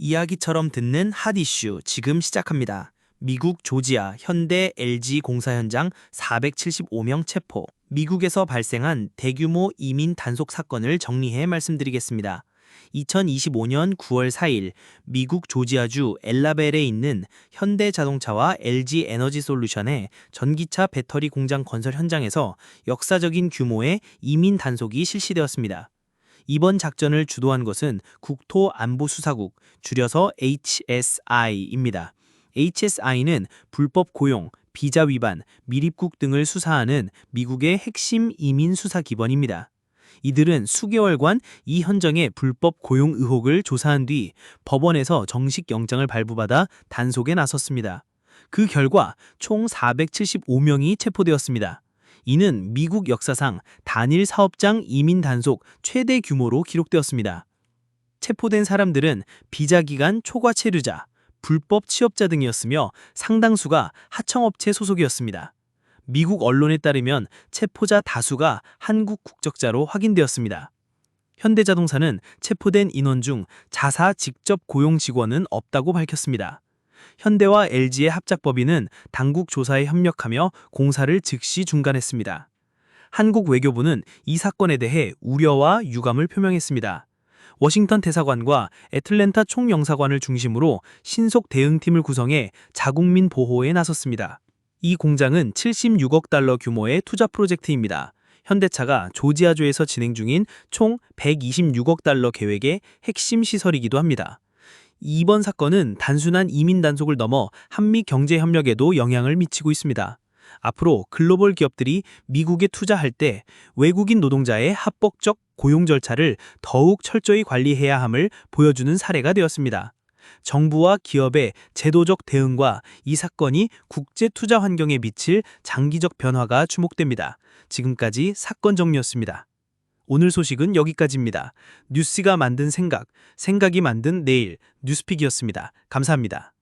이야기처럼 듣는 핫 이슈 지금 시작합니다. 미국 조지아 현대 LG 공사 현장 475명 체포. 미국에서 발생한 대규모 이민 단속 사건을 정리해 말씀드리겠습니다. 2025년 9월 4일 미국 조지아주 엘라벨에 있는 현대 자동차와 LG 에너지 솔루션의 전기차 배터리 공장 건설 현장에서 역사적인 규모의 이민 단속이 실시되었습니다. 이번 작전을 주도한 것은 국토안보수사국, 줄여서 HSI입니다. HSI는 불법 고용, 비자 위반, 미립국 등을 수사하는 미국의 핵심 이민 수사 기관입니다. 이들은 수개월간 이 현장의 불법 고용 의혹을 조사한 뒤 법원에서 정식 영장을 발부받아 단속에 나섰습니다. 그 결과 총 475명이 체포되었습니다. 이는 미국 역사상 단일 사업장 이민 단속 최대 규모로 기록되었습니다. 체포된 사람들은 비자 기간 초과 체류자, 불법 취업자 등이었으며 상당수가 하청업체 소속이었습니다. 미국 언론에 따르면 체포자 다수가 한국 국적자로 확인되었습니다. 현대자동차는 체포된 인원 중 자사 직접 고용 직원은 없다고 밝혔습니다. 현대와 LG의 합작법인은 당국 조사에 협력하며 공사를 즉시 중단했습니다. 한국 외교부는 이 사건에 대해 우려와 유감을 표명했습니다. 워싱턴 대사관과 애틀랜타 총영사관을 중심으로 신속 대응팀을 구성해 자국민 보호에 나섰습니다. 이 공장은 76억 달러 규모의 투자 프로젝트입니다. 현대차가 조지아주에서 진행 중인 총 126억 달러 계획의 핵심 시설이기도 합니다. 이번 사건은 단순한 이민 단속을 넘어 한미 경제 협력에도 영향을 미치고 있습니다. 앞으로 글로벌 기업들이 미국에 투자할 때 외국인 노동자의 합법적 고용 절차를 더욱 철저히 관리해야 함을 보여주는 사례가 되었습니다. 정부와 기업의 제도적 대응과 이 사건이 국제 투자 환경에 미칠 장기적 변화가 주목됩니다. 지금까지 사건 정리였습니다. 오늘 소식은 여기까지입니다. 뉴스가 만든 생각, 생각이 만든 내일, 뉴스픽이었습니다. 감사합니다.